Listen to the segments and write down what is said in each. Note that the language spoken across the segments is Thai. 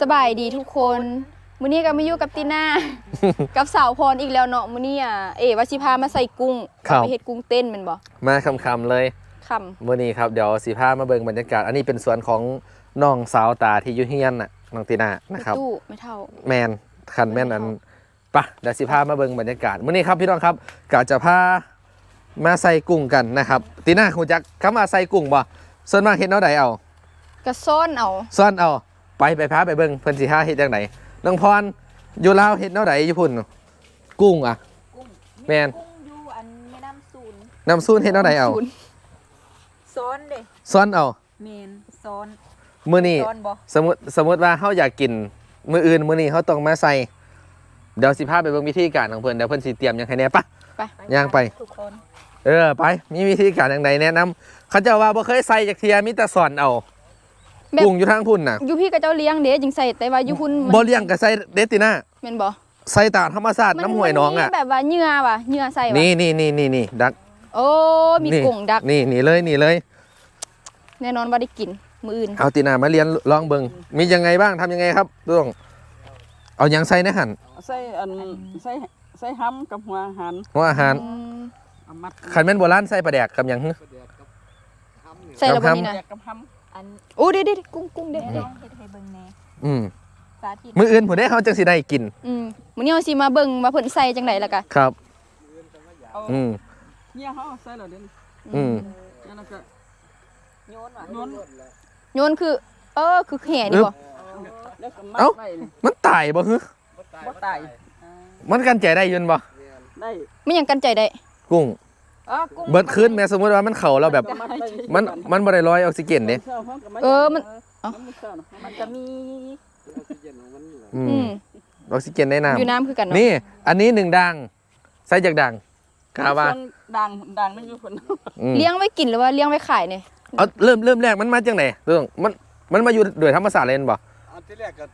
สบายดีทุกคนมื้อนี้ก็มาอยู่กับตีน่า กับสาวพรอีกแล้วเนาะมื้อนี้อะเอ๋ว่าสิพามาใส่กุ้งครับ เอาไปเฮ็ดกุ้งเต้นแม่นบ่มาคำๆเลยค่ำมื่อนี้ครับเดี๋ยวสีผ้ามาเบิ่งบรรยากาศ อันนี้เป็นสวนของน้องสาวตาที่อยุเฮียนน่ะน้องตีนานะครับตู้ไม่เท่า แมนคันแม่นอันปะเดี๋ยวสีผ้ามาเบิ่งบรรยากาศมื่อนี้ครับพี่น้องครับกะจะพามาใส่กุ้งกันนะครับตีนาคุณจักคำว่าใส่กุ้งบ่ส่วนมากเฮ็ดเนาะใดเอาก็ซ่อนเอาซ่อนเอา ไปไปพาไปเบิ่งเพิ่นสิหาเฮ็ดจังไดน้องพรอยู่ลาวเฮ็ดเนาะใดอยู่พุ่นกุ้งอะ กุ้งแม่น กุ้งอยู่อันแม่น้ำศูนย์น้ำซูนเฮ็ดเนาะใดเอาศูนย์ซ้อนเด้ซ่อนเอาเมนซ้อนมื้อนี้ซ้อนบ่สมมติสมมติว่าเขาอยากกินมืออื่นมือนี้เขาต้องมาใส่เดี๋ยวสิพาไปเบิ่งวิธีการของเพิ่นเดี๋ยวเพิ่นสิเตรียมหยังไงแน่ปะ ไปย่างไป ทุกคนเออไปมีวิธีการอย่างใดแนะนำเขาเจะว่าบ่เคยใส่จากเทียมีแต่สอนเอา แบบกุ้งอยู่ทางพุ่นน่ะอยู่พี่ก็เจ้าเลี้ยงเด้จึงใส่แต่ว่าอยู่คุณมันบ่เลี้ยงก็ใส่เดติน่าแม่นบ่ใส่ตามธรรมชาติน้ำห้วยหน้องอะมัมีแบบว่าเหงื่อว่ะเหงื่อใส่ว่ะนี่นี่นี่นี่นี่ดัก โอ้มีนี่กุ้งดักนี่นี่เลยนี่เลย แน่นอนว่าได้กินมื้ออื่นเอาติน่ามาเรียนลองเบิ่งมียังไงบ้างทำยังไงครับต้องเอาหยังใส่ในหั่นใส่อันใส่ใส่ห้ำกับหัวอาหารหัวอาหารอืมเอามัดคันแม่นโบราณใส่ปลาแดกกับหยังหึใส่แล้วบ่นี่นะแยกกับห้ อันโอ้เด้ๆกุ้งกุ้งเด้แม่ลองเฮ็ดให้เบิ่งแหน่อืมสาธิตมืออื่นผมได้เขาจังสิได้กินอืมมื้อนี้เอาสิมาเบิ่งว่าเพิ่นใส่จังไดล่ะกะครับำเอาอืมเนี่ยเขาใส่แล้วเด่นอืมแล้วก็โยนว่ะโยนโยนคือ เออคือแห่นี่บ่แล้วก็มัดเอ้าไว้นี่มันตายบ่ฮึบ่ตายมันกันใจได้ยืนบ่ได้ไม่ยังกันใจได้กุ้ง อ๋อกุ้งเบิดขึ้นแม้สมมติว่ามันเข่าเราแบบก็มัดไว้มันมันบ่ได้ร้อยออกซิเจนเด้ช้าขาก็าเออมันเอ้าน้ำเช้าน่ะมันจะมีอือืมมออกซิเจนได้น้อยู่น้ำคือกันำเนาะนี่ อันนี้หนึ่งดังใส่จากดังกาว่าส่นด่างด่างไม่อยู่ผลอืมเลี้ยงไว้กินหรือว่าเลี้ยงไว้ขายเนี่ยเอาเริ่มเริ่มแรกมันมาจังไหนเรื่องมันมันมาอยู่ด้วยธรรมศาสตร์เลยแม่นบ่อันที่แรกก็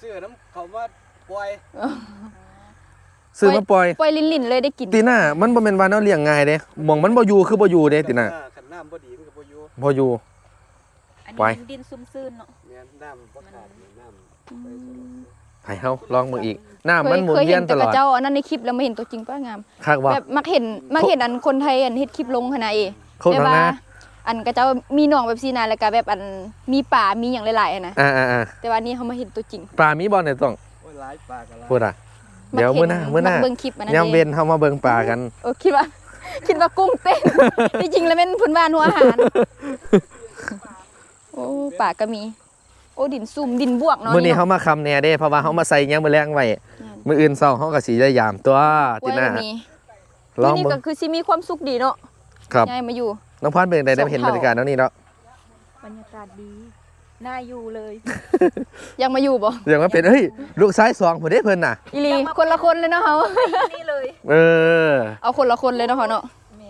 ซื้อน้ำเขามาปล่อย ซื้อมาปล่อยปล่อยลิ้นๆเลยได้กิน ตีหน้ามันบ่แม่นว่าเนาะเลี้ยงง่ายเด้หม่องมันบ่อยู่คือบ่อยู่เด้ตีหน้าขันน้ำบ่ดีมันก็บ่อยู่บ่อยู่ อันไว้นี้ดินซุ่มซื่นเนาะ แม่นน้ำบ่ขาดนี่น้ำไปสลับให้เฮาลองมืออีก หน้าเคมันยหมุนเคยเวีเห็ยนนตแต่ลกระอดเจ้าอันนั้นในคลิปแล้วไม่เห็นตัวจริงป้างามคักว่าแบบมักเห็นมักเห็นอันคนไทยอันเฮ็ดคลิปลงขนาดเอโคตรแบบข้างหว่า น้าอันกระเจ้ามีหนองแบบซีนาแล้วก็แบบอันมีป่ามีอย่างหลายๆอะนะอ่าๆแต่ว่านี่เขามาเห็นตัวจริงๆปลามีบ่เนี่ยต้องโอ้ยหลายปลากะหลายพูดอะ เดี๋ยวมื้อหน้ามื้อหน้ากเบิ่งคลิปอันนั้นยามเอเว้นเฮามาเบิ่งปลากันเออคิดว่า คิดว่ากุ้งเต้นจริงๆแล้วเป็นพื้นบ้านหัวอาหาร โอ้ป่าก็มี โอ้ดินซุ่มดินบวกเนาะมื้อนี้เนาะเฮามาคำแหน่เด้เพราะว่าเฮามาใส่หยังมื้อแรงไว้มื้ออื่นเช้าเฮาก็สิได้ยามตัวกล้ติวยหน้าก็มีลองที่นี่เบิ่ก็งคือสิมีความสุขดีเนาะครับยายมาอยู่น้องพรเป็นไดได้เห็นสบองรเท่ารยากาศแล้วนี่เนาะบรรยากาศดี น่าอยู่เลยยังมาอยู่บ่อย่างว่าเป็นเฮ้ยลูกซ้ายสองผู้เด้เพิ่นน่ะ อีหลีคนละคนเลยเนาะเฮานี่เลยเออ เอาคนละคนเลยเนาะเขาเนาะ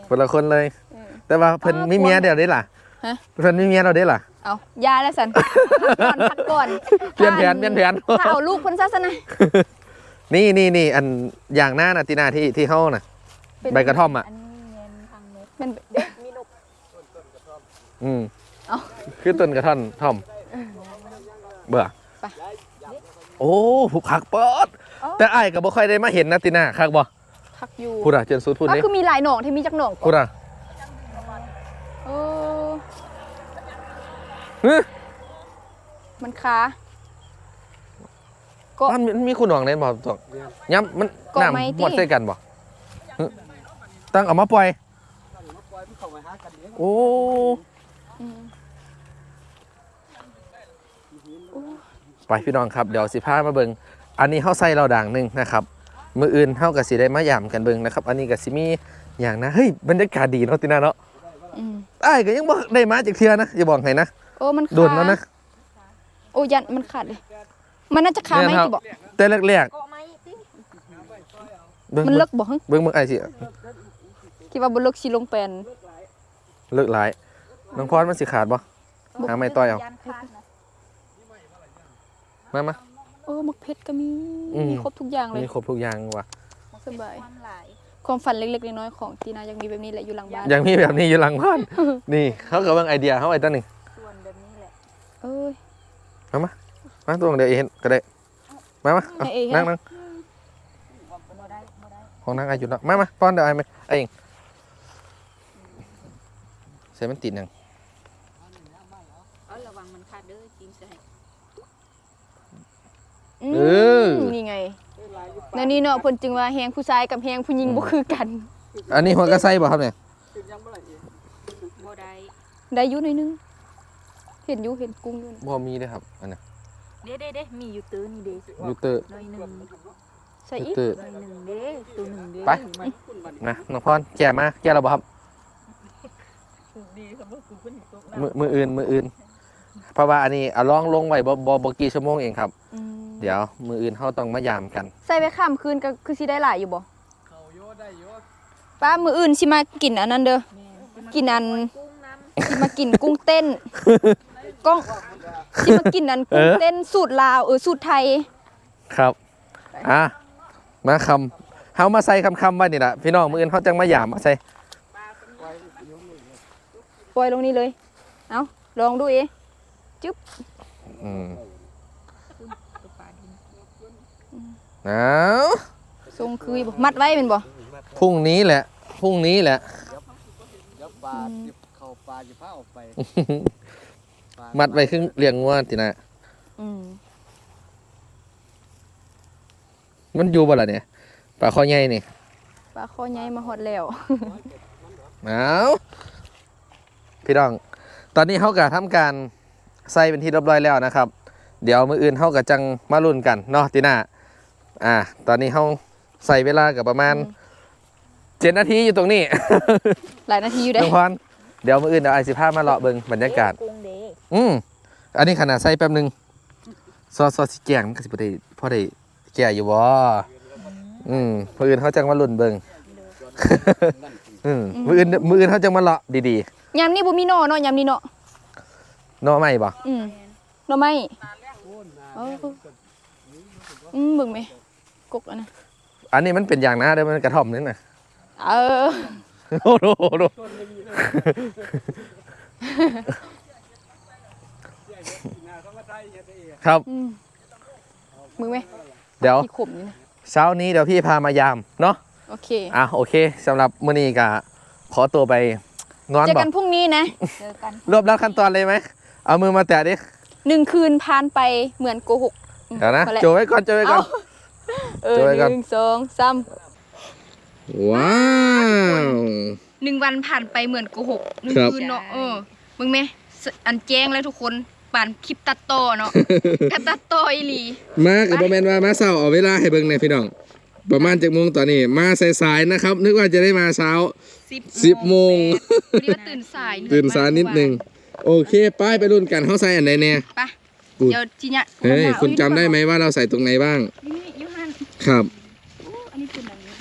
คนละคนเลยเออแต่ว่าเพิ่นเออมีเมียเดียวได้ล่ะฮะ เพิ่นมีเมียเราได้ล่ะ เอายาแล้วสันพักก่อนพักก่อนเปลี่ยนแผนเปลี่ยนแผน ถ้าเอาลูกเพิ่นซะซะนะนี่นี่นี่อันอย่างหน้าน่ะติหน้าที่ที่เฮาน่ะเป็นใบกระท่อมอะ อันนี้เงินทางเน็ตเป็นมีนกอืม เอ้าคือต้นกระท่อนท่อม เบื่อไปโอ้ผูกคักเปิดแต่อ้ายก็บ่ค่อยได้มาเห็นนะติหน้าคักบ่พักอยู่พูดอะเจนสุดพูดก็นี่คือมีหลายหนองที่มีจักหนองก่อนพูดอะโอ้เฮ้ยมันคาก็มันมันมีคุณหวังในบ่ต้องย้ำมันก็ไม่น้ำติหมดใส่กันบ่เฮ้ยตั้งเอามาปล่อยมาปล่อยมันเข้ามาหากันเองโอ้ อืม ไปพี่น้องครับเดี๋ยวสิพามาเบิงอันนี้เฮาใส่เราด่างหนึงนะครับมืออื่นเฮาก็สิได้มาย่ำกันเบิงนะครับ อันนี้ก็สิมีอย่างนะเฮ้ยบรรยากาศดีเนาะตินาเนาะอืมอ้ายก็ยังบ่ได้มาจากเทื่อนะอย่าบอกให้นะโอ้มันคาโดนแล้วนะโอ้ยันมันขาดเลยมันน่าจะคาไหมแม่นครับที่บอกแต่แรกเกาะไม้ติๆเบิ่งมันเลิกบอกเบิ่งเบิ่งไอ้ายสิคิดว่าบนเลิกสิลงแปลนเลิกหลายน้องพรมันสิขาดบ่หาไม้ต่อยเอายันคาดนะ มามา เออมักเพชรก็มีอืม มีครบทุกอย่างเลยมีครบทุกอย่างว่ะสบายความหลายความฝันเล็กๆน้อยๆของตีนายังมีแบบนี้แหละอยู่หลังบ้านยังมีแบบนี้อยู่หลังบ้าน นี่เขาก็เบิ่งไอเดียเขาไอ้ตัวนี้ส่วนแบบนี้แหละเอ้ยเอามามาตัวเดียวเห็นก็ได้ มามาเอาให้เองนั่งนั่งของนั่งอายุเนาะมามาป้อนเดี๋ยวไอ้ไหมไอ้เองใส่มันติดยัง เอาระวังมันขาดเด้อจิ้มใส่ อื เออมนี่ไงในนี้เนาะเพิ่นจึงว่าแฮงผู้ชายกับแฮงผู้หญิงบ่คือกัน อันนี้หัวกระไซบ่ครับเนี่ยคือยังบ่ละเอียดบ่ได้ได้อยู่หน่อยนึง เห็นอยู่เห็นกุ้งอยู่นะบ่มีเด้อครับอันนี้เด้เด้เด้มีอยู่ตื้อนี่เด้ยูเตอร์หน้อยหนึงใส่ยูอีกเตอร์หน้อยหนึงเด้ตัวหนึงเด้ไปมันนะน้องพรแก่มาแก่เราบ่ครับถูกดีสมมุติกูเป็นตกน้มือมืออื่นมืออื่น เพราะว่าอันนี้เอาลองลงไว้บ่บ่บ่กี่ชั่วโมงเองครับ อืม เดี๋ยวมืออื่นเขาต้องมายามกัน ใส่ไปข้ามคืนก็คือสิได้หลายอยู่บ่ำเขาโยได้โยป้ามื้ออื่นสิมากินอันนั้นเด้อกินอันกุ้งน้ำสิมากินกุ้งเต้นก้องสิมากินอันกุ้งเต้นสูตรลาวเออสูตรไทย ครับอะมาคำเฮามาใส่คำคำๆไว้นี่ล่ะพี่น้องมืออื่นเขาจังมายามมาใส่ปล่อยลงนี่เลย เอาลองดูเองอืม ตัวปลาดิน เอาทรงคือบ่มัดไว้เป็นบ่พรุ่งนี้แหละพรุ่งนี้แหละเดี๋ยวปลาจิบเข้าปลาจะพาออกไปปลามัดไว้ครึ่งเลี้ยงงัวตินะอืมมันอยู่บ่ล่ะเนี่ยปลาคอใหญ่นี่ปลาคอใหญ่มาฮอดแล้ว เอาพี่น้อง ตอนนี้เขาก็ทำการใส่เป็นที่เรียบร้อยแล้วนะครับ เดี๋ยวมืออื่นเขาก็จังมาลุ้นกันเนาะติน่า อ่า ตอนนี้เขาใส่เวลากับประมาณอืมเจ็ดนาทีอยู่ตรงนี้ หลายนาทีอยู่ได้น้องพรเดี๋ยวมืออื่นเดี๋ยวไอสิพามาเลาะเบิงบรรยากาศกุ้งเด้อืมอันนี้ขนาดใส่แป๊บหนึง ซอสซอสสิแกงมันก็สิบ่ได้พอได้แก่อยู่บ่อืมมืออื่นเขาจังมาลุ้นเบิงอืมมืออื่นมืออื่นเขาจังมาเลาะดียามนี้บ่มีหน่อเนาะยามนี้เนาะๆเนาะไม่บ่อืมหน่อไม้เอออืมเบิ่งไหม กกอันน่ะอันนี้มันเป็นอย่างนะเดี๋ยวมันกระท่อมนึงนะเออโอ้โหโอ้โหนาเขามาได้เฮ็ดได้เองครับ อืมมึงไหมเดี๋ยว ที่ขมอยู่นะเช้านี้เดี๋ยวพี่พามายามเนาะ โอเค อะโอเคสำหรับมื้อนี้ก็ขอตัวไปนอนเจอบ่กันพรุ่งนี้นะ เจอกันรวบรัดขั้นตอนเลยไหม เอามือมาแตะดิ หนึ่งคืนผ่านไปเหมือนโกหกอืมเดี๋ยวนะพอแล้วโจไว้ก่อนโจไว้ก่อน เออ เจอกัน หนึ่งสองสามว้าว หนึ่งวันผ่านไปเหมือนโกหกหนึ่งครับ คืนเนาะเออมึงไหมสอันแจ้งแล้วทุกคนป่านคลิปตัดต่อเนาะกะตัดต่ออีหลีมากับบ่แม่นว่ามาเช้าเอาเวลาให้เบิ่งในอยพี่น้อง ประมาณ7โมงตอนนี้ มาสายๆนะครับ นึกว่าจะได้มาเช้า สิบ10โมง วันนี้ว่าตื่นสายตื่นสายนิดนึง โอเคป้ายไปรุ่นกันเฮาใส่อันใดแน่ไปอุ๊ย เดี๋ยวจีเนี่ยเฮ้ยคุณจำได้ไหมว่าเราใส่ตรงไหนบ้าง นี่ยูฮัน ครับโอ้อันนี้เป็นแบบนี้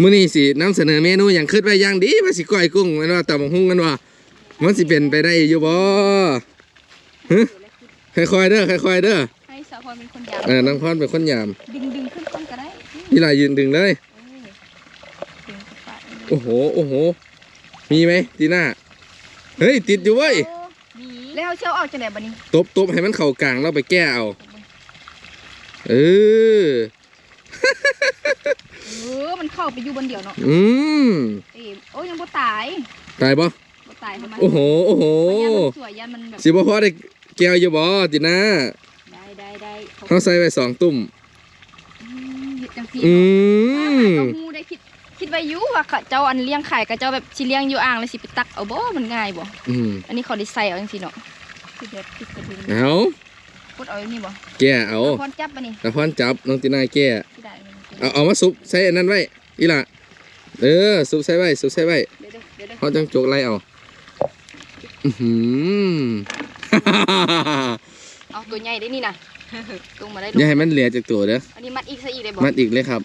มื้อนี้สินำเสนอเมนูอย่างคิดไว้อย่างดีว่าสิก้อยกุ้งแม่นว่าตำบักหุ่งกันว่ามันสิเป็นไปได้อยู่บ่ฮะค่อยๆเด้อค่อยๆเด้อให้สาวพรเป็นคนยาวเออน้องพรเป็นคนยามดึงดึงขึ้นต้นก็ได้นี่ลายยืนดึงเลยเออดึงขึ้นไปโอ้โหโอ้โหมีไหมตีน่าเฮ้ยติดอยู่เว้ยโอ้มีแล้วเชียวออกจากไหนบัดนี้ตบตบให้มันเข่ากลางแล้วไปแก้เอาเออ เออมันเข้าไปอยู่บนเดียวเนาะอืมเอ้ยโอ้ยยังบ่ตายตายปะบ่ตายทำไมโอ้โหโอ้โหยันมันสวยยันมันแบบสิบ่พอได้แก้วอยู่บ่ตีน่าได้ได้ได้เขาเขาใส่ไว้สองตุ่มอืมเฮ็ดจังซี่อืเนาะมเต้าหู้ได้คิดคิดไว้อยู่ว่าเขาเจ้าอันเลี้ยงไข่กับเจ้าแบบสิเลี้ยงอยู่อ่างแล้วสิไปตักเอาบ่มันง่ายบ่อืมอันนี้เขาได้ใส่เอาจังซี่เนาะคือแบบคิดกระดึงเอา กดเอาอย่างนี้บ่แก้เอาพรจับปะนี่ตะพอนจับน้องตีน่าแก้ที่ได้มันเอาเอามาซุปใส่อันนั้นไว้อีหล่ะเออซุปใส่ไว้ซุปใส่ไว้เดี๋ยวเดี๋ยวเดี๋ยวเขาจังจกไล่เอาอือหือเอาตัวใหญ่ได้นี่นะตรงมาได้ลอย่างให้มันเหลือจากตัวเด้ออันนี้มัดอีกซะอีกเลยบ่มัดอีกเลยครับ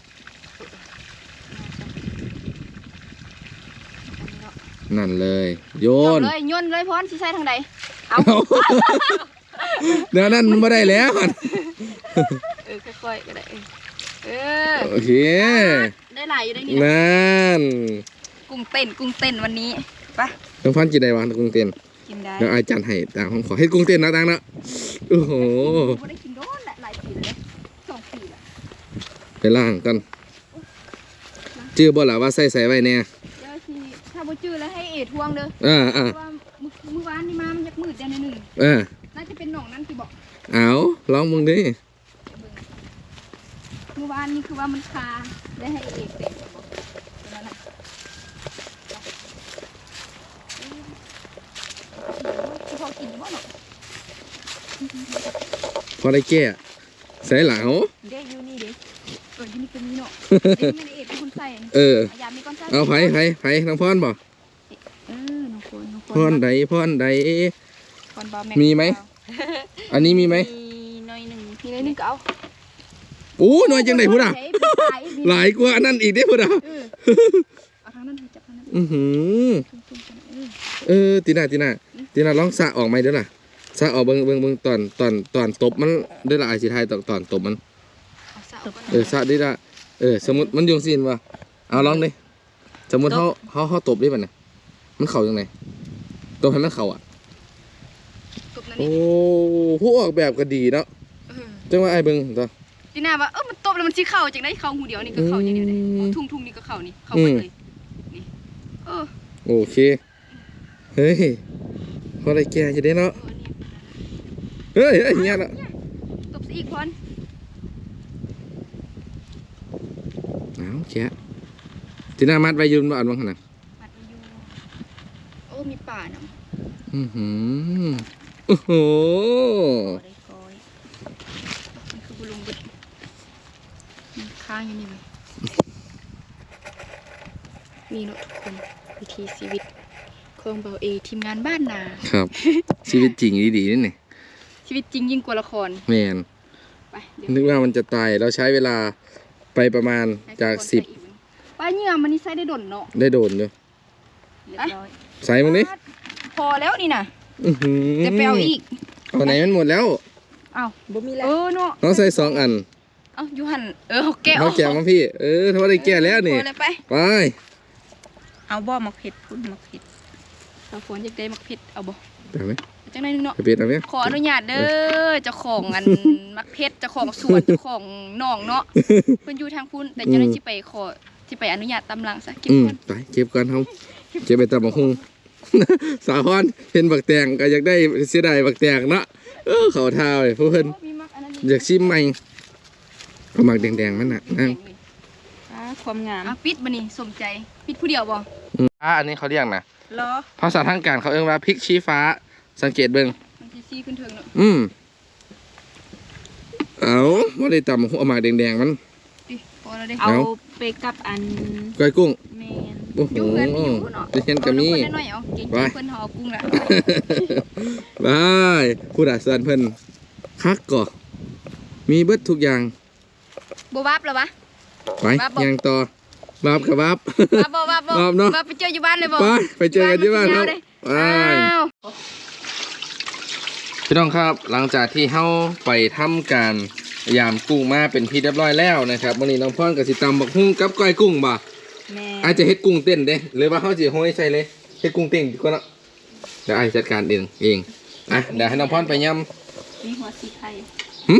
นั่นเลย โยโยนนเลยโยนเลยพรสิใส่ทางใดเอา เดี๋ยวนั้นมันไม่ได้แล้วเออค่อยๆก็ได้เออโอเค ได้หลายอยู่ได้นี่นะนั่นกุ้งเต้นกุ้งเต้นวันนี้ไปน้องพันกินได้วะกุ้งเต้นกินได้เดี๋ยวอายจันให้ต่างห้องขอให้กุ้งเต้นนะต่างนะโอ้โหบ่ได้กินโดนแหละไปล่างกันจื้อบ่ล่ะว่าใส่ใส่ไว้แน่เดี๋ยวสิถ้าบ่จื้อแล้วให้เอทวงเด้ออ่าอ่าเพราะว่ามื้อมื้อวานนี่มามันยักมืดจังหนึงเออ น่าจะเป็นหนองนั้นที่บอกเอาลองมึงดิเมื่อวานนี่คือว่ามันคาได้ให้เอกเป็นบอกนั่นน่ะที่พอกินบ่เนาะพอได้แก้ใส่หลังเด็กอยู่นี่เด็กเออที่นี่ก็มีเนาะเด็กไม่ได้เอกเป็นคนใส่นี่เอออะยามีก้อนใส่เอาไผไผไผน้องพรบ่เออน้องคนน้องพรใดพรใด พรบาแม็มีไหม อันนี้มีไหมมีหน้อยหนึ่งมีเลยนี่ก็เอาโอ้หน่อยจังไดพุ่นอะเฮ้ยเป็นสายอีกหลายกว่าอันนั้นอีกเด้พุ่นอะเออเอาทางนั้นให้จับทางนั้นอือหือตุ้มๆกันเออเออตีน่าตีน่าตีน่าลองสะออกไหมเด้อล่ะสะออกเบิ่งเบิ่งเบิ่งตอนตอนตอนตบมันเด้อล่ะไอ้สิทายตอนตอนตบมันเอาสาวก่อนเออสะดิละเออสมมุติมันอยู่ซีนว่ะเอาลองดิสมมุติเฮาเฮาเฮาตบได้บัดน่ะมันเข้าจังไดตบให้มันเข้าอะ ตบนั่นโอ้นี่ผู้ออกแบบก็ดีเนาะเออจังว่าไอ้เบิ่งตัวทีน่าว่าเออมันตบแล้วมันสิเข้าจังได้เข้าหูเดียวนี่ก็เข้าอย่างเดียวได้อืมทุ่งทุ่งๆนี่ก็เข้านี่เข้าหมดเลยนี่เออโอเค เฮ้ยพอได้แก่จะได้เนาะ เออนี่เฮ้ยเฮ้ยเงี้ยละตบซะอีกพรเอาแก่ตีน่ามัดไว้ยืนบ่อันบังขนาดปัดมาอยู่โอ้มีป่านะอือหือ โอ้โหนี่คือบุลุงเบิดมันค้างอยู่นี่เว้ยนี่เนาะทุกคนวิถีชีวิตของเบาเอทีมงานบ้านนา ครับ ชีวิตจริงดีๆนี่นี่ชีวิตจริงยิ่งกว่าละครแมนไปนึกว่ามันจะตายเราใช้เวลาไปประมาณจากสิบใอีกมั้ยป้าเหงื่อมันนี่ใส่ได้โดนเนาะได้โดนเรียบร้อยใส่มึงดิพอแล้วนี่นะ จะไปเอาอีกเอาไหนมันหมดแล้วเอ้าบ่มีแล้เอวอเนาะต้องใส่สองอันเอ้ายูหันเออเขาแก้เขาแกะมาพี่เออถ้าว่าได้แก่แล้วนี่พอเลยไปไปเอาบ่มักเผ็ดพุ่นมักเผ็ดเราฝนอยากได้มักเผ็ดเอาบ่ไปไหมจังไดนึงเนาะไปเป็ดเอาไหมขออนุญาตเด้อเจ้าของอันมักเพชรเจ้าของสวนเจ้าของหนองเนาะเพิ่นอยู่ทางพุ่นแต่เจ้าหน้าที่ไปขอที่ไปอนุญาตตำลังซะเก็บอืมก่อนไปเก็บก่อนเฮาเก็บไปตำบักหุ่ง สาพรเห็นบักแตงก็อยากได้เสียดายบักแตงเนาะเออเขาท่าเลยผู้เพิ่นโอ้มีมักอันนั้นอยากชิมใหม่เอาหมักแดงๆมันน่ะอะอะอ่าความงามอะปิดบัดนี้สมใจปิดผู้เดียวบ่อ่าอันนี้เขาเรียกนะรอภาษาทางการเขาเรียกว่าพริกชี้ฟ้า สังเกตเบิ่งมันสิซีขึ้นเทิงเนาะอืมเอาว่าได้ตำหัวหมากแดงๆมันดิ พอแล้วเด้เอาเอาไปกับอันก้อยกุ้งแมนโอ้โหอยู่เงินมีอยู่เนาะได้เห็นกะมีเอาน้ำเพิ่นน้อยๆเอาเก่งไปๆเพิ่นเฮาเอากุ้งละบายผู้ดัดเซินเพิ่นคักก่อมีเบิดทุกอย่างบ่วับแล้ววะไปวับบ่ยังต่อวับกับวับวับบ่วับบ่วับเนาะวับไปเจออยู่บ้านเลยบ่ไปไปเจอกันที่บ้านครับเลยไปอ้าวพี่น้องครับหลังจากที่เฮาไปทำการ ยามกุ้งมาเป็นที่เรียบร้อยแล้วนะครับวันนี้น้องพ่อนกับสิตำบักฮุ้งกับก้อยกุ้งบ่แมนอาจจะเฮ็ดกุ้งเต้นเด้หรือว่าเขาสิห้อยใส่เลยเฮ็ดกุ้งเต้นดีกว่าเนาะเดี๋ยวไอ้จัดการเองเองอะเดี๋ยวให้น้องพรไปยมีหัวสีไข่ำหึ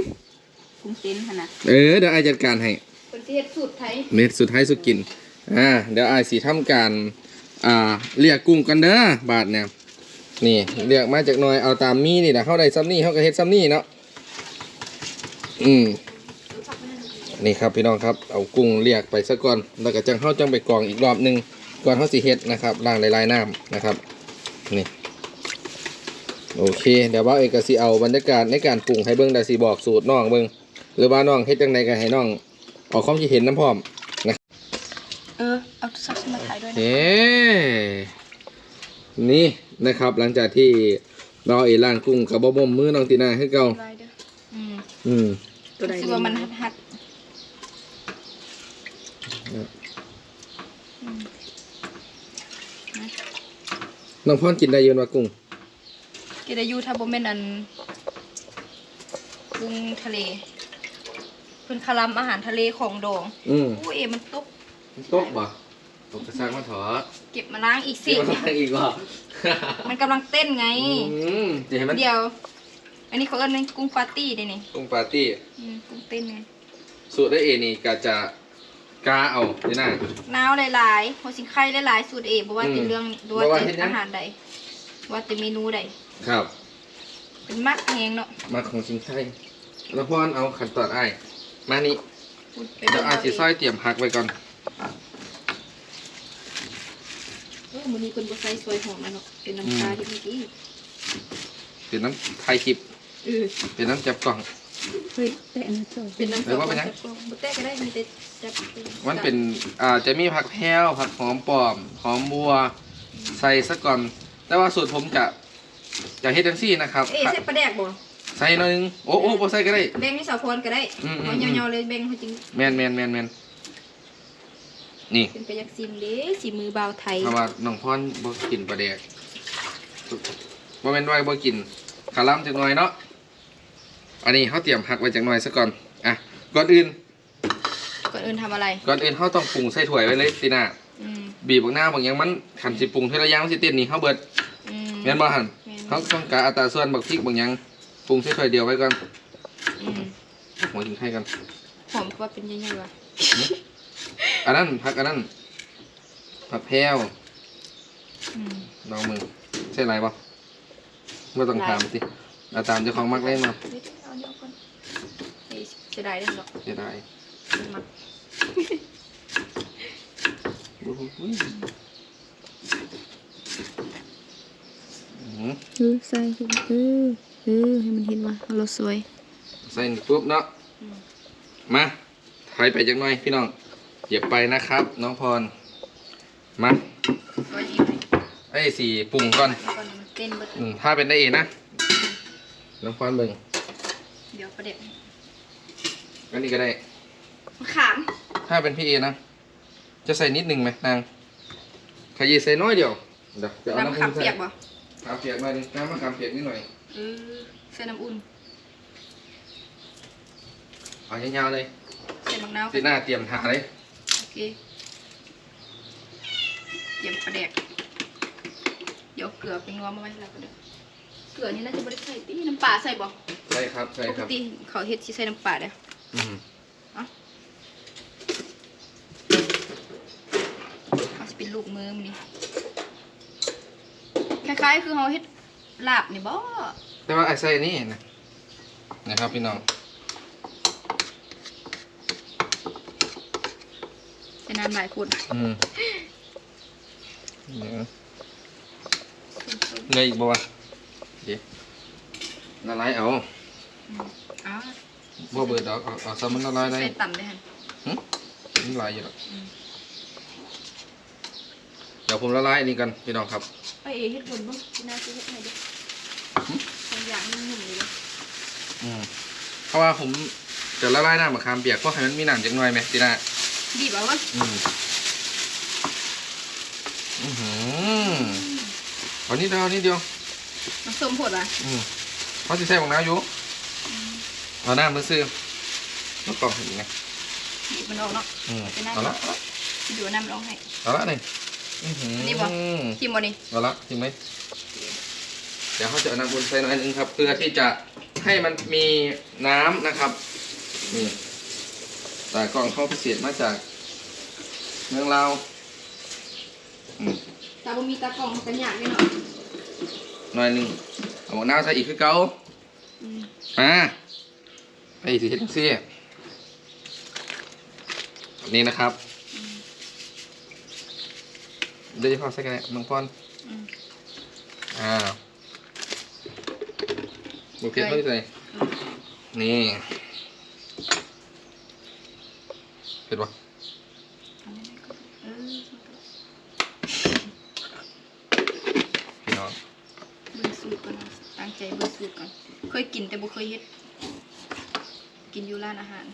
กุ้งเต้นขนาดเออเดี๋ยวไอ้จัดการให้เพิ่นสิเฮ็ดสูตรไทยเม็ดสุดท้ายสุดกิน อ่า เดี๋ยวไอ้สิทำการ อ่า เรียกกุ้งกันเด้อ บาทเนี่ย นี่ เรียกมาจากหน่อย เอาตามมีนี่นะเขาได้ซ้ำนี่เขาก็เฮ็ดซ้ำนี่เนาะ อืมนี่ครับพี่น้องครับเอากุ้งเรียกไปซะก่อนแล้วก็จังเขาจังไปกรองอีกรอบหนึงก่อนเขาสิเฮ็ดนะครับล้างหลายๆน้ำนะครับนี่โอเค เดี๋ยวว่าเอกสิเอาบรรยากาศในการปรุงให้เบิ้งได้สิบอกสูตรน้องเบิ้งหรือว่าน้องเฮ็ดจังไดก็ให้น้องออกความคิดเห็นน้ำพร้อมเออเอาซักมาถ่ายด้วยนะเฮ้นี่นะครับ หลังจากที่เราเอล้างกุ้งกับบ่บ่มมือน้องตีนาให้เก่าไว้เด้ออืมอืม ตัวใดรู้สึกว่ามันหัดๆอืมน้องพรกินได้อยืนว่ากุ้งกินได้อยู่ถ้าบ่แม่นอันกุ้งทะเลเพิ่นคาลัมอาหารทะเลของดองอืมอู้เอมันตกตกบ่ตกกระซังมาถอดเก็บมาล้างอีกสิ เดี๋ยวมาอีกว่ามันกำลังเต้นไง อืมจะให้มันเดี๋ยว อันนี้เขาเอิ้นว่ากุ้งปาร์ตี้เด้นี่กุ้งปาร์ตี้อืมกุ้งเต้นไงสูตรได้เอนี่ก็จะกาเอาที่หน้านาวหลายๆหัวสิงไข่หลายๆสูตรเองบ่ว่าอืมเป็นเรื่องบ่บ่ว่าว่าเฮ็ดหยัจะงอาหารใดว่าแต่เมนูใดครับเป็นมักแฮงเนาะมาของชิงไทยแล้วพ่อนเอาขั้นตอนไอ้ายมานี่ไปเดี๋ยวอาจิซอยเตรียมพักไว้ก่อนเออมื้อนี้เพิ่นบ่ใส่ซอยหอมแล้วเนาะเป็นน้ำปลาที่เมื่อกี้เป็นน้ำไทยคลิป เออเป็นน้ำจับกล่อง เฮ้ยแต่อันนั้นสวยเป็นน้ำเออว่าเป็นหยัง บ่แต่ก็ได้มีแต่จับมันเป็นอ่าจะมีผักแพรวผักหอมปลอมหอมบัว ใส่ซะก่อน แต่ว่าสูตรผมจะจะเฮ็ดจังซี่นะครับเอ๊ะใส่ปลาแดกบ่ใส่หน่อยนึงโอ้โอ้บ่ใส่ก็ได้ แบ่งให้สาวพรก็ได้อืมอืม เอาเหยาๆเลยแบ่งให้จริงแมนแมนแมนแมนนี่เป็นไปอยากซิมเด้สีมือบ่าวไทยเพราะว่าน้องพรบ่กินปลาแดกบ่แม่นว่าบ่กินขาล้ำจักหน่อยเนาะ อันนี้เขาเตรียมผักไว้จักหน่อยซะก่อน อะ ก่อนอื่น ก่อนอื่นทำอะไร ก่อนอื่นเขาต้องปรุงใส่ถ้วยไว้เลยติน่าอืมบีบบางหน้าบางอย่างมันขันสิปรุงเท่าระอยางมันสิเต้นนี่เขาเบิดอืมแม่นบ่หันแม่นเขาต้องการอัตราส่วนบักพริกบางอย่างปรุงใส่ถ้วยเดียวไว้ก่อนอืมหัวถึงไข่กัน หอมกว่าเป็นยังไงวะอันนั้นผักอันนั้นผักแพรวอืม ลองมือใช่ไรบ่ไม่ต้องถามสิ อาตามเจ้าของมักเล่นมาเฮ้ยเอาเดี๋ยวก่อนเฮ้ยเสียดายได้หรอกเสียดายมันอุ้ยอื้อหือเออใส่เออเออให้มันเห็นว่าเราสวย ใส่นี่ปุ๊บเนาะ อืมมาถอยไปจักหน่อยพี่น้องเหยียบไปนะครับ น้องพร มา ก็ยิ้มไอ้สี่ปรุงก่อน ก่อนมันเต้นเบิดอืมถ้าเป็นได้เองนะ น้องพรเบิ่งเดี๋ยวประเด็นก็นี่ก็ได้ มะขาม ถ้าเป็นพี่เอนะ จะใส่นิดหนึ่งไหมนางขยี้ใส่น้อยเดียว เดี๋ยวจะเอาน้ำน้ำมะขามใส่เปียกบ่ขามเปียกหน่อยหนึงน้ำมะขามเปียกนิดหน่อย เออใส่น้ำอุ่นเอายาวๆเลยใส่มะนาวตีหน้าเตรียมถาเลย โอเคเตรียมประเด็กเดี๋ยวเกลือไปนัวมาไว้แล้วก็เดี๋ยว เกลือนี่น่าจะไม่ได้ใส่ตีน้ำปลาใส่บ่ใช่ครับใช่ปคกรับติเขาเฮ็ดสิใส่น้ำปลาเด้ออืมเขาสิเป็นลูกมือมันนี่คล้ายๆ คือเขาเฮ็ดลาบนี่บ่แต่ว่าไอ้ใส่นี่นะนะครับพี่น้องใส่น้ำหลายคนอืมเดี๋ยวเหลยอีกบ่วะ เดี๋ยวละลายเอาอ๋อบ่เบิดดอกเอาเอาซะมันละลายได้ใส่ต่ำได้หั่นมันละลายอยู่ดอกเดี๋ยวผมละลายอันนี้กันพี่น้องครับไปเอเฮ็ดผลบ่ที่น่าสิเฮ็ดให้เด้อทำอย่างนุ่มๆเลยเด้ออืมเพราะว่าผมจะละลายน้ำมะขามเปียกเพราะให้มันมีน้ำจักหน่อยไหมตีหน้าบีบเอาวะอืมอื้อหือเอานิดเดียวเอานิดเดียวน้ำ ส้มผดว่ะอืมเขาจะใส่บางน้ำอยู่เอาน้ำมือซื้อแล้วกล่องเห็นไหมบีบมันออกเนาะอืมเป็นน้ำเอาละเดี๋ยวน้ำร้องให้เอาละนี่อื้อหือนี่บ่ชิมบ่นี่เอาละจริงไหมเดี๋ยวเขาจะเอาน้ำบนใส่หน่อยนึงครับ เพื่อที่จะให้มันมีน้ำนะครับนี่แต่กล่องเขาพิเศษมาจากเมืองลาวอืมตาบ่มีตากล้องมันกันยากเลยเนาะ หน่อยหนึงเอาหมกน้ำใส่อีกคือเก่าอืมอ่าไอ้สิเฮ็ดจังซี่นี่นะครับเดี๋ยวจะพอใส่กันน้องพรอืมอ่าบุกเก็ตเขาใส่นี่เผ็ดปะ เออ พี่น้อง เบิ่งสูตรก่อนนะ ตั้งใจเบิ่งสูตรก่อน เคยกินแต่บ่เคยเฮ็ด กินอยู่ร้านอาหาร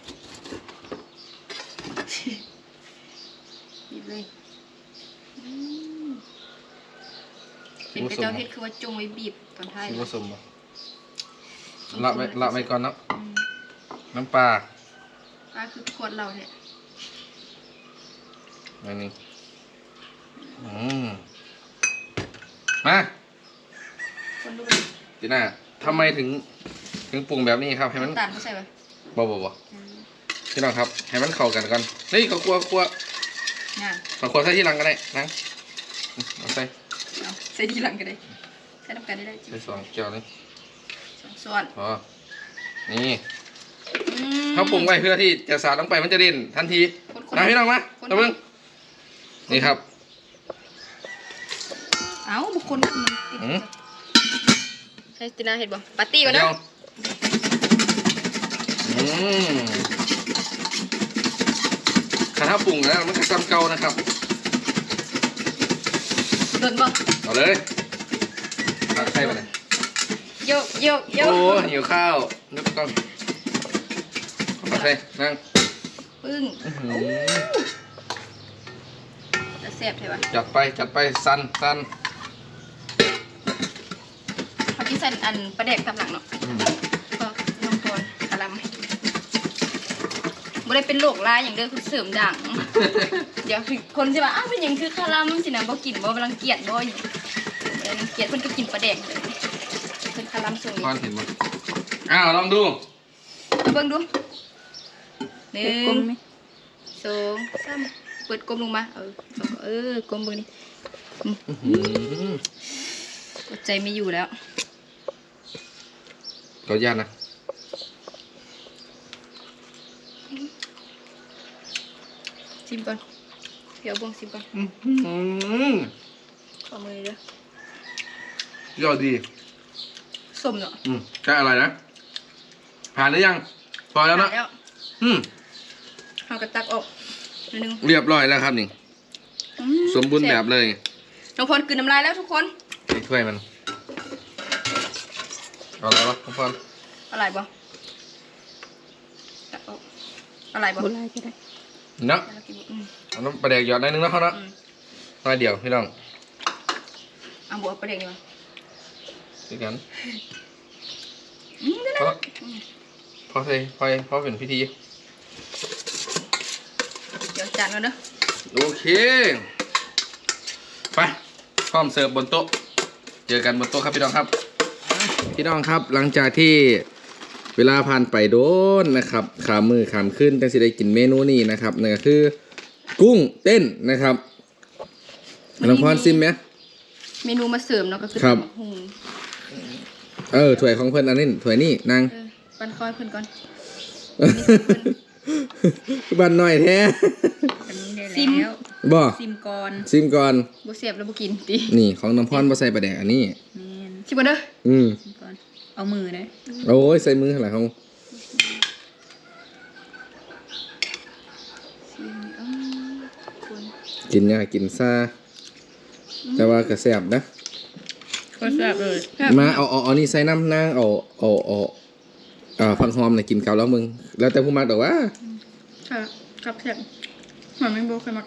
หยิบเลยอืมเห็นไปเจ้าเฮ็ดคือว่าจงไว้บีบตอนท้ายชิมเลยผสมปะละไว้ละไว้ก่อนเนาะอืมน้ำปลาก็คือขวดเราเนี่ยหน่อยหนึงอืมมาคนดูเลย จีน่าทำไมถึง ถึงปรุงแบบนี้ครับ ให้มันน้ำตาลเขาใส่ปะบ่บ่บ่อืมจพี่น้องครับ ให้มันเข้ากันก่อนนี่เขาวคั่วคั่วงานเขาวคั่วใส่ที่หลังก็ได้นะเอาใส่เอาใส่ทีหลังก็ได้ใส่น้ำกันได้ได้ใส่สองแก้วนี่สองส่วนพอนี่อืมเขาปรุงไว้เพื่อที่จะสาดลงไปมันจะเด่นทันทีคนๆนะพี่น้องมาคนๆตะมึงนี่ครับ เอ้าบุคคลมันติดอืม ให้ตินาเห็นบ่ปาร์ตี้ก่อนเดี๋นะยวอืมถ้าถ้าปรุงแล้วมันจะซ้ำเก่านะครับโดนบ่เอาเลยตักใส่ไปเลยโยกโยกโยโอ้กหิวข้าวนึกต้องตักใส่นั่งปึ้งอื้อหือจะแซ่บใช่ปะจัดไปจัดไปสั้นสั้น เขาที่ ใส่อันประเด็กตำหลังเนาะอืมก็น้องพรกะลำบ่ได้เป็นโรคร้ายอย่างเด้อคือเสริมดัง เดี๋ยวคือคนสิว่าอ้าวเป็นหยังคือคาลำสินะบ่กินบ่รังเกียจบ่อยู่เออรังเกียจเพิ่นก็กินปลาแดกเลยเพิ่นคาลำส่งก้อนเห็นมั้ยอ้าวลองดูเอาเบิ่งดูหนึ่เด็กกลงมไหมสองสามเปิดกลมลงมา เออเออกลมเบิ่งนี่อื้อหืออดใจไม่อยู่แล้ว ขออนุญาตนะชิมก่อน เดี๋ยวเอาบ่วงชิมก่อน อื้อหือขอมือเด้อยอดดีส้มเนาะอืมใช่อะไรนะ ผ่านหรือยัง พอแล้วเนอะแล้วอืมเอากระตักออกนิดนึงเรียบร้อยแล้วครับนี่ อืมสมบูรณ์แบบเลย น้องพรกลืนน้ำลายแล้วทุกคน นี่ถ้วยมันเอาอะไรวะทุกคนอะไรบ่ตักออกอะไรบ่โบราณก็ได้เนาะแล้วกินบ่อืมเอาน้ำปลาแดกหยอดหน่อยนึงนะเขาเนาะอืมน้อยเดียวพี่น้องเอาบัวประเด็กดีกว่าด้วยกันอืมเดี๋ยวเพนะราะพอใส่พอพอเป็นพิธี เดี๋ยวจานก่อนเด้อโอเค ไปพร้อมเสิร์ฟบนโต๊ะ เจอกันบนโต๊ะครับพี่น้องครับ พี่น้องครับหลังจากที่เวลาผ่านไปโดนนะครับขามมือขามขึ้นจังสิได้กินเมนูนี้นะครับนั่นก็คือกุ้งเต้นนะครับน้องพรซิมไหมเมนูมาเสริมเนาะก็คือครับตำบักหุงเออถ้วยของเพิ่นอันนี้ถ้วยนี่นางเออปันคอยเพิ่นก่อน บันหน่อยแท้อันนี้ได้ซิม แล้วบ่ซิมก่อนซิมก่อนบ่เสียบแล้วบ่กินตินี่ของน้ำพรบ่ใส่ปลาแดกอันนี้แมน ชิมก่อนเด้ออืมซิมก่อนเอามือนะโอ้ยใส่มือหลังของชิมอืมคนกินยากินซาแต่ว่าก็แซ่บนะก็แซ่บเลยมาเอาเอาเอานี่ใส่น้ำนางเอาเอาเอาอ่าผักหอมน่ะกินกับแล้วมึง แล้วแต่ผู้มักแต่ว่าค่ะกับแซ่บหอมแมงโบเคยมัก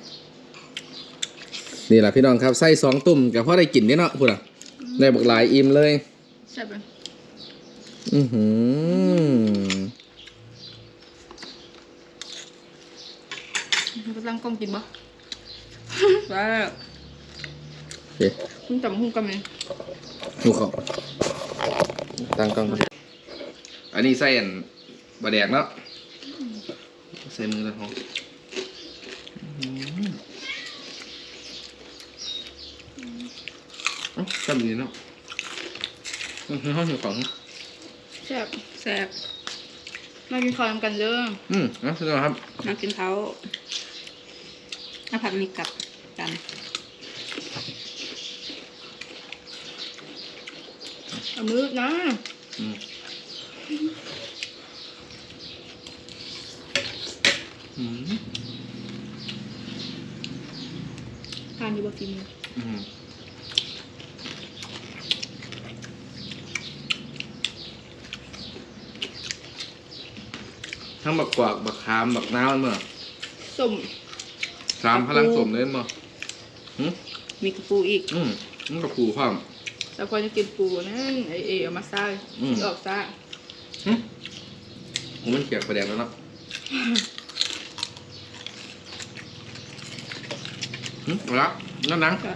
นี่แหละพี่น้องครับใส่สองตุ่มกับพ่อได้กินเนี่ยเนาะพูดอะ ได้บักหลายอิ่มเลยแซ่บเลยอือหือมันก็ตั้งกล้องกินบ่ว้าวโอเคคุณจำหุ้งกันไหมดูเขาตั้งกล้องก่อนอันนี้ใส่อันบะแดกเนาะใส่มือแล้วเขาเอ้าจำดีเนาะอือหือเขาหิวของ แซ่บแซ่บมากินข้าวนำกันเด้ออืมนะสุดยอดครับน้ำกินเขาเอาผักนี่กลับกันเอามือนะอืมอืมทานอยู่บ่ฟิล์มออืม ทั้งบักกวากบักขามบักน้าวมันมั้งส้มสามพลังสมเลยมั้งมีกระปูอีก อืมมันกับปูพร้อมแต่พอจะกินปูนั่นไอเอเอามาซ่าอืม ออกซ่าผมมันเขียกประเด็นแล้วเนาะอืมเอาละนั่นนังค่ะ